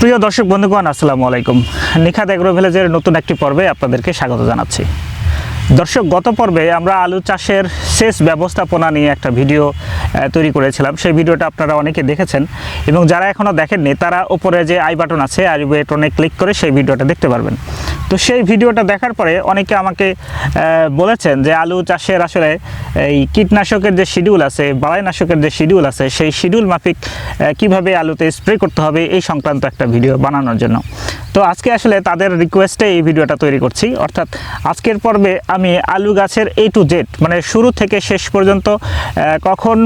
প্রিয় দর্শক বন্ধুগণ, আসসালামু আলাইকুম। নিখাত এগ্রো ভিলেজের নতুন একটি পর্বে আপনাদেরকে স্বাগত জানাচ্ছি। দর্শক, গত পর্বে আমরা আলু চাষের সেচ ব্যবস্থাপনা নিয়ে একটা ভিডিও তৈরি করেছিলাম। সেই ভিডিওটা আপনারা অনেকে দেখেছেন এবং যারা এখনও দেখেননি, তারা ওপরে যে আই বাটন আছে, আই বাটনে ক্লিক করে সেই ভিডিওটা দেখতে পারবেন। তো সেই ভিডিওটা দেখার পরে অনেকে আমাকে বলেছেন যে আলু চাষের আসলে এই কীটনাশকের যে শিডিউল আছে, বালাইনাশকের যে শিডিউল আছে, সেই শিডিউল মাফিক কীভাবে আলুতে স্প্রে করতে হবে এই সংক্রান্ত একটা ভিডিও বানানোর জন্য। তো আজকে আসলে তাদের রিকোয়েস্টে এই ভিডিওটা তৈরি করছি। অর্থাৎ আজকের পর্বে আমি আলু গাছের এ টু জেড মানে শুরু থেকে শেষ পর্যন্ত কখন,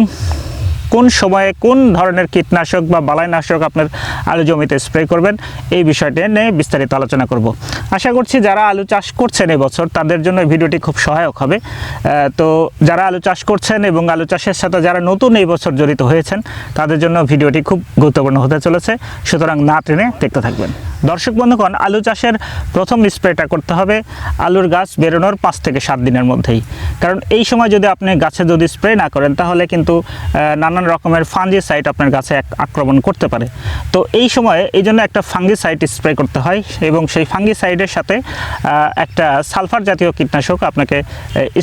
কোন সময়ে কোন ধরনের কীটনাশক বা বালাইনাশক আপনার আলু জমিতে স্প্রে করবেন। এই বিষয়টি নিয়ে বিস্তারিত আলোচনা করব। আশা করছি যারা আলু চাষ করছেন এবছর, তাদের জন্য ভিডিওটি খুব সহায়ক হবে। তো যারা আলু চাষ করছেন এবং আলু চাষের সাথে যারা নতুন এই বছর জড়িত হয়েছেন, তাদের জন্য ভিডিওটি খুব গুরুত্বপূর্ণ হতে চলেছে। সুতরাং না টেনে দেখতে থাকবেন। দর্শক বন্ধুগণ, আলু চাষের প্রথম স্প্রেটা করতে হবে আলুর গাছ বেরোনোর পাঁচ থেকে সাত দিনের মধ্যেই। কারণ এই সময় যদি আপনি গাছে যদি স্প্রে না করেন, তাহলে কিন্তু নানান রকমের ফাঙ্গিসাইড আপনার গাছে আক্রমণ করতে পারে। তো এই সময়ে এই জন্য একটা ফাঙ্গিসাইড স্প্রে করতে হয় এবং সেই ফাঙ্গিসাইডের সাথে একটা সালফার জাতীয় কীটনাশক আপনাকে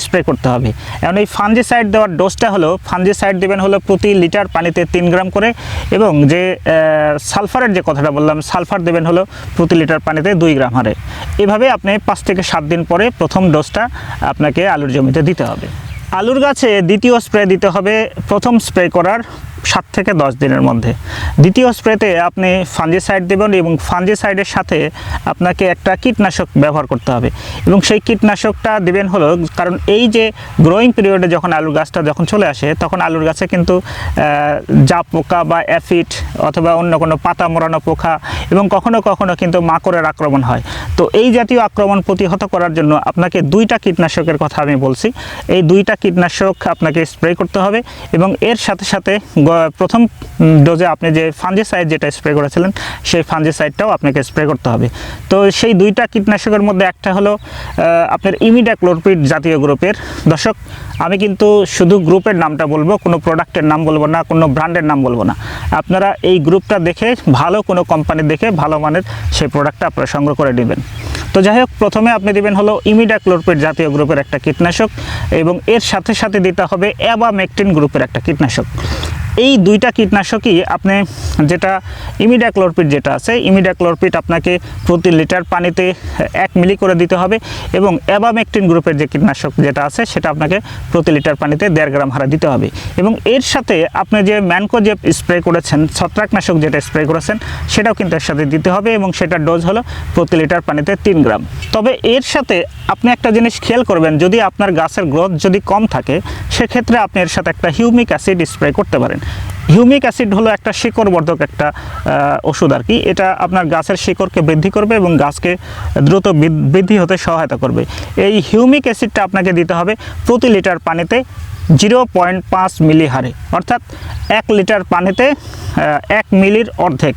স্প্রে করতে হবে। এখন এই ফাঙ্গিসাইড দেওয়ার ডোজটা হলো, ফাঙ্গিসাইড দেবেন হলো প্রতি লিটার পানিতে তিন গ্রাম করে এবং যে সালফারের যে কথাটা বললাম, সালফার দেবেন হলো প্রতি লিটার পানিতে দুই গ্রাম হারে। এভাবে আপনি পাঁচ থেকে সাত দিন পরে প্রথম ডোজটা আপনাকে আলুর জমিতে দিতে হবে। আলুর গাছে দ্বিতীয় স্প্রে দিতে হবে, প্রথম স্প্রে করার সাত থেকে দশ দিনের মধ্যে। দ্বিতীয় স্প্রেতে আপনি ফাঞ্জিসাইড দেবেন এবং ফাঞ্জিসাইডের সাথে আপনাকে একটা কীটনাশক ব্যবহার করতে হবে। এবং সেই কীটনাশকটা দেবেন হলো, কারণ এই যে গ্রোয়িং পিরিয়ডে যখন আলুর গাছটা যখন চলে আসে, তখন আলুর গাছে কিন্তু জাপ পোকা বা অ্যাফিড অথবা অন্য কোনো পাতা মোড়ানো পোকা এবং কখনো কখনো কিন্তু মাকড়ের আক্রমণ হয়। তো এই জাতীয় আক্রমণ প্রতিহত করার জন্য আপনাকে দুইটা কীটনাশকের কথা আমি বলছি। এই দুইটা কীটনাশক আপনাকে স্প্রে করতে হবে এবং এর সাথে সাথে প্রথম ডোজে আপনি যে ফাঞ্জিসাইড যেটা স্প্রে করেছিলেন, সেই ফাঞ্জিসাইডটাও আপনাকে স্প্রে করতে হবে। তো সেই দুইটা কীটনাশকের মধ্যে একটা হলো আপনার ইমিডাক্লোরপিড জাতীয় গ্রুপের। দর্শক, আমি কিন্তু শুধু গ্রুপের নামটা বলব, কোনো প্রোডাক্টের নাম বলব না, কোনো ব্র্যান্ডের নাম বলব না। আপনারা এই গ্রুপটা দেখে, ভালো কোনো কোম্পানি দেখে, ভালো মানের সেই প্রোডাক্টটা আপনারা সংগ্রহ করে নেবেন। তো যাই হোক, প্রথমে আপনি দিবেন হলো ইমিডাক্লোরপিড জাতীয় গ্রুপের একটা কীটনাশক এবং এর সাথে সাথে দিতে হবে অ্যাবামেকটিন গ্রুপের একটা কীটনাশক। এই দুইটা কীটনাশকই আপনি যেটা ইমিডাক্লোরপিড যেটা আছে, ইমিডাক্লোরপিড আপনাকে প্রতি লিটার পানিতে এক মিলি করে দিতে হবে এবং অ্যাবামেকটিন গ্রুপের যে কীটনাশক যেটা আছে, সেটা আপনাকে প্রতি লিটার পানিতে দেড় গ্রাম হারে দিতে হবে। এবং এর সাথে আপনি যে ম্যানকো যে স্প্রে করেছেন, ছত্রাকনাশক যেটা স্প্রে করেছেন, সেটাও কিন্তু এর সাথে দিতে হবে এবং সেটার ডোজ হলো প্রতি লিটার পানিতে তিন গ্রাম। তবে এর সাথে আপনি একটা জিনিস খেয়াল করবেন, যদি আপনার গাছের গ্রোথ যদি কম থাকে, সেক্ষেত্রে আপনি এর সাথে একটা হিউমিক অ্যাসিড স্প্রে করতে পারেন। হিউমিক অ্যাসিড হলো একটা শিকড়বর্ধক একটা ওষুধ আর কি। এটা আপনার গাছের শিকড়কে বৃদ্ধি করবে এবং গাছকে দ্রুত বৃদ্ধি হতে সহায়তা করবে। এই হিউমিক অ্যাসিডটা আপনাকে দিতে হবে প্রতি লিটার পানিতে জিরো পয়েন্ট পাঁচ মিলি হারে, অর্থাৎ এক লিটার পানিতে এক মিলির অর্ধেক।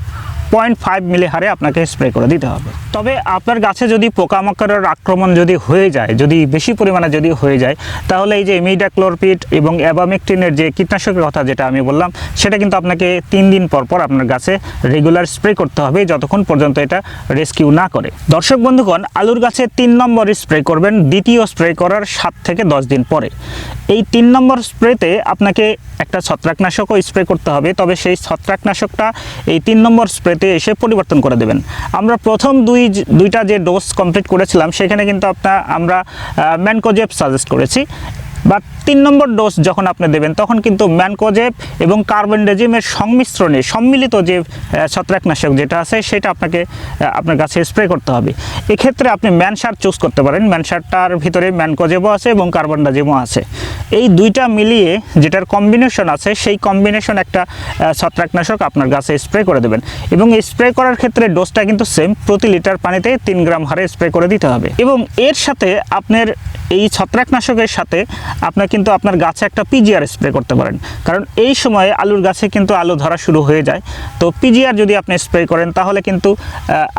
পয়েন্ট ফাইভ মিলি হারে আপনাকে স্প্রে করে দিতে হবে। তবে আপনার গাছে যদি পোকামাকড়ের আক্রমণ যদি হয়ে যায়, যদি বেশি পরিমাণে যদি হয়ে যায়, তাহলে এই যে ইমিডাক্লোরপিড এবং অ্যাবামেকটিনের যে কীটনাশকের কথা যেটা আমি বললাম, সেটা কিন্তু আপনাকে তিন দিন পর পর আপনার গাছে রেগুলার স্প্রে করতে হবে, যতক্ষণ পর্যন্ত এটা রেস্কিউ না করে। দর্শক বন্ধুগণ, আলুর গাছে তিন নম্বর স্প্রে করবেন, দ্বিতীয় স্প্রে করার সাত থেকে দশ দিন পরে। এই তিন নম্বর স্প্রেতে আপনাকে একটা ছত্রাকনাশকও স্প্রে করতে হবে, তবে সেই ছত্রাকনাশকটা এই তিন নম্বর স্প্রেতে এসে পরিবর্তন করে দেবেন। আমরা প্রথম দুই দুইটা যে ডোজ কমপ্লিট করেছিলাম, সেখানে কিন্তু আপনার, আমরা ম্যানকোজেব সাজেস্ট করেছি। বা তিন নম্বর ডোজ যখন আপনি দেবেন, তখন কিন্তু ম্যানকোজেব এবং কার্বনডেজিমের সংমিশ্রণে সম্মিলিত যে ছত্রাকনাশক যেটা আছে, সেটা আপনাকে আপনার গাছে স্প্রে করতে হবে। এক্ষেত্রে আপনি ম্যান সার চুজ করতে পারেন। ম্যান সারটার ভিতরে ম্যানকোজেবও আছে এবং কার্বনডাজিমও আছে। এই দুইটা মিলিয়ে যেটার কম্বিনেশন আছে, সেই কম্বিনেশন একটা ছত্রাকনাশক আপনার গাছে স্প্রে করে দেবেন। এবং স্প্রে করার ক্ষেত্রে ডোজটা কিন্তু সেম প্রতি লিটার পানিতে তিন গ্রাম হারে স্প্রে করে দিতে হবে। এবং এর সাথে আপনার এই ছত্রাকনাশকের সাথে আপনার কিন্তু আপনার গাছে একটা পিজিআর স্প্রে করতে পারেন। কারণ এই সময়ে আলুর গাছে কিন্তু আলু ধরা শুরু হয়ে যায়। তো পিজিআর যদি আপনি স্প্রে করেন, তাহলে কিন্তু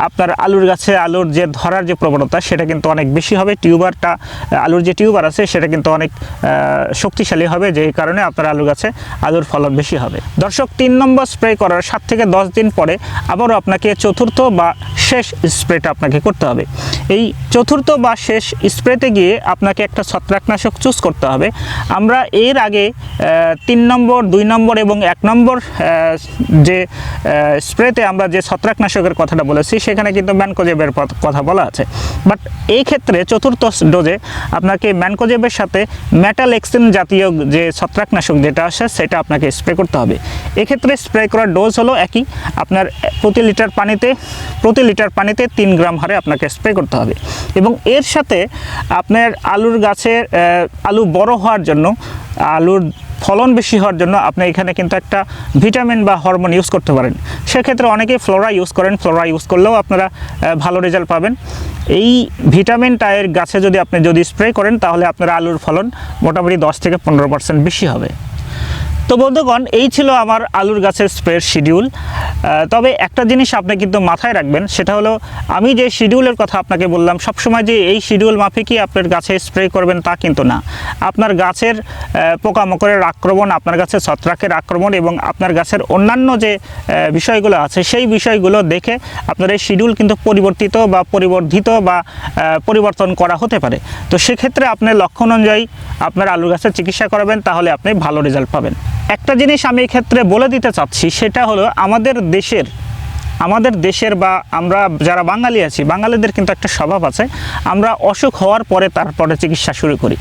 আপনার আলুর গাছে আলুর যে ধরার যে প্রবণতা, সেটা কিন্তু অনেক বেশি হবে। টিউবারটা আলুর যে টিউবার আছে, সেটা কিন্তু অনেক শক্তিশালী হবে। যেই কারণে আপনার আলু গাছে আলুর ফলন বেশি হবে। দর্শক, তিন নম্বর স্প্রে করার সাত থেকে দশ দিন পরে আবারও আপনাকে চতুর্থ বা শেষ স্প্রেটা আপনাকে করতে হবে। এই চতুর্থ বা শেষ স্প্রেতে গিয়ে আপনাকে একটা ছত্রাকনাশক চুজ করতে হবে। আমরা এর আগে তিন নম্বর, দুই নম্বর এবং এক নম্বর যে স্প্রেতে আমরা যে ছত্রাকনাশকের কথাটা বলেছি, সেখানে কিন্তু ম্যানকোজেবের কথা বলা আছে। বাট এই ক্ষেত্রে চতুর্থ ডোজে আপনাকে ম্যানকোজেবের সাথে মেটাল এক্সিন জাতীয় যে ছত্রাকনাশক যেটা আসে, সেটা আপনাকে স্প্রে করতে হবে। এক্ষেত্রে স্প্রে করার ডোজ হলো একই। আপনার প্রতি লিটার পানিতে, প্রতি লিটার পানিতে তিন গ্রাম হারে আপনাকে স্প্রে করতে হবে। এবং এর সাথে আপনার আলুর গাছের আলু বড় হওয়ার জন্য, আলুর ফলন বেশি হওয়ার জন্য আপনি এখানে কিন্তু একটা ভিটামিন বা হরমোন ইউজ করতে পারেন। সেক্ষেত্রে অনেকেই ফ্লোরা ইউজ করেন, ফ্লোরা ইউজ করলেও আপনারা ভালো রেজাল্ট পাবেন। এই ভিটামিনটা এর গাছে যদি আপনি যদি স্প্রে করেন, তাহলে আপনার আলুর ফলন মোটামুটি দশ থেকে পনেরো পার্সেন্ট বেশি হবে। তো বন্ধুগণ, এই ছিল আমার আলুর গাছের স্প্রের শিডিউল তবে একটা জিনিস আপনি কিন্তু মাথায় রাখবেন, সেটা হলো আমি যে শিডিউলের কথা আপনাকে বললাম, সবসময় যে এই শিডিউল মাফিকই আপনার গাছে স্প্রে করবেন তা কিন্তু না। আপনার গাছের পোকামাকড়ের আক্রমণ, আপনার গাছের ছত্রাকের আক্রমণ এবং আপনার গাছের অন্যান্য যে বিষয়গুলো আছে, সেই বিষয়গুলো দেখে আপনার এই শিডিউল কিন্তু পরিবর্তিত বা পরিবর্ধিত বা পরিবর্তন করা হতে পারে। তো সেক্ষেত্রে আপনার লক্ষণ অনুযায়ী আপনার আলুর গাছের চিকিৎসা করাবেন, তাহলে আপনি ভালো রেজাল্ট পাবেন। একটা জিনিস আমি এই ক্ষেত্রে বলে দিতে চাচ্ছি, সেটা হলো আমাদের দেশের আমাদের দেশের বা আমরা যারা বাঙালি আছি, বাঙালিদের কিন্তু একটা স্বভাব আছে, আমরা অসুখ হওয়ার পরে তারপরে চিকিৎসা শুরু করি।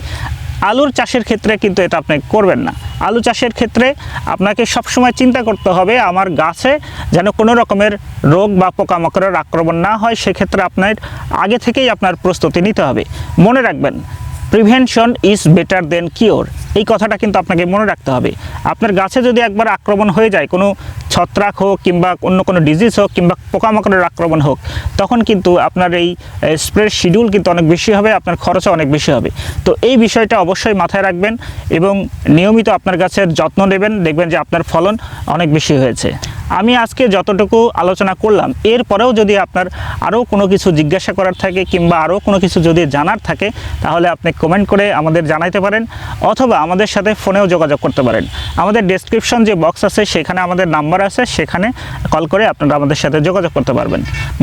আলুর চাষের ক্ষেত্রে কিন্তু এটা আপনি করবেন না। আলু চাষের ক্ষেত্রে আপনাকে সবসময় চিন্তা করতে হবে, আমার গাছে যেন কোনো রকমের রোগ বা পোকামাকড়ের আক্রমণ না হয়, সেক্ষেত্রে আপনার আগে থেকেই আপনার প্রস্তুতি নিতে হবে। মনে রাখবেন, prevention is better then cure. এই কথাটা কিন্তু আপনাকে মনে রাখতে হবে। আপনার গাছে যদি একবার আক্রমণ হয়ে যায়, কোনো ছত্রাক হোক কিংবা অন্য কোনো ডিজিজ হোক কিংবা পোকামাকড়ের আক্রমণ হোক, তখন কিন্তু আপনার এই স্প্রে শিডিউল কিন্তু অনেক বেশি হবে, আপনার খরচও অনেক বেশি হবে। তো এই বিষয়টা অবশ্যই মাথায় রাখবেন এবং নিয়মিত আপনার গাছের যত্ন নেবেন, দেখবেন যে আপনার ফলন অনেক বেশি হয়েছে। আমি আজকে যতটুকু আলোচনা করলাম এরপরেও যদি আপনার আরও কোনো কিছু জিজ্ঞাসা করার থাকে কিংবা আরও কোনো কিছু যদি জানার থাকে, তাহলে আপনি কমেন্ট করে আমাদের জানাইতে পারেন, অথবা আমাদের সাথে ফোনেও যোগাযোগ করতে পারেন। আমাদের ডেসক্রিপশন যে বক্স আছে, সেখানে আমাদের নাম্বার আছে, সেখানে কল করে আপনারা আমাদের সাথে যোগাযোগ করতে পারবেন।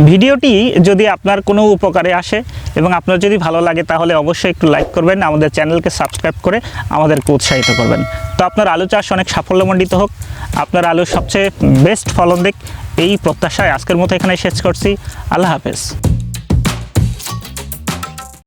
ভিডিওটি যদি আপনার কোনো উপকারে আসে এবং আপনার যদি ভালো লাগে, তাহলে অবশ্যই একটু লাইক করবেন, আমাদের চ্যানেলকে সাবস্ক্রাইব করে আমাদেরকে উৎসাহিত করবেন। তো আপনার আলু চাষ অনেক সাফল্যমণ্ডিত হোক। আপনার আলু সবচেয়ে বেস্ট ফলন দিক, এই প্রত্যাশায় আজকের মতো এখানে শেষ করছি। আল্লাহ হাফেজ।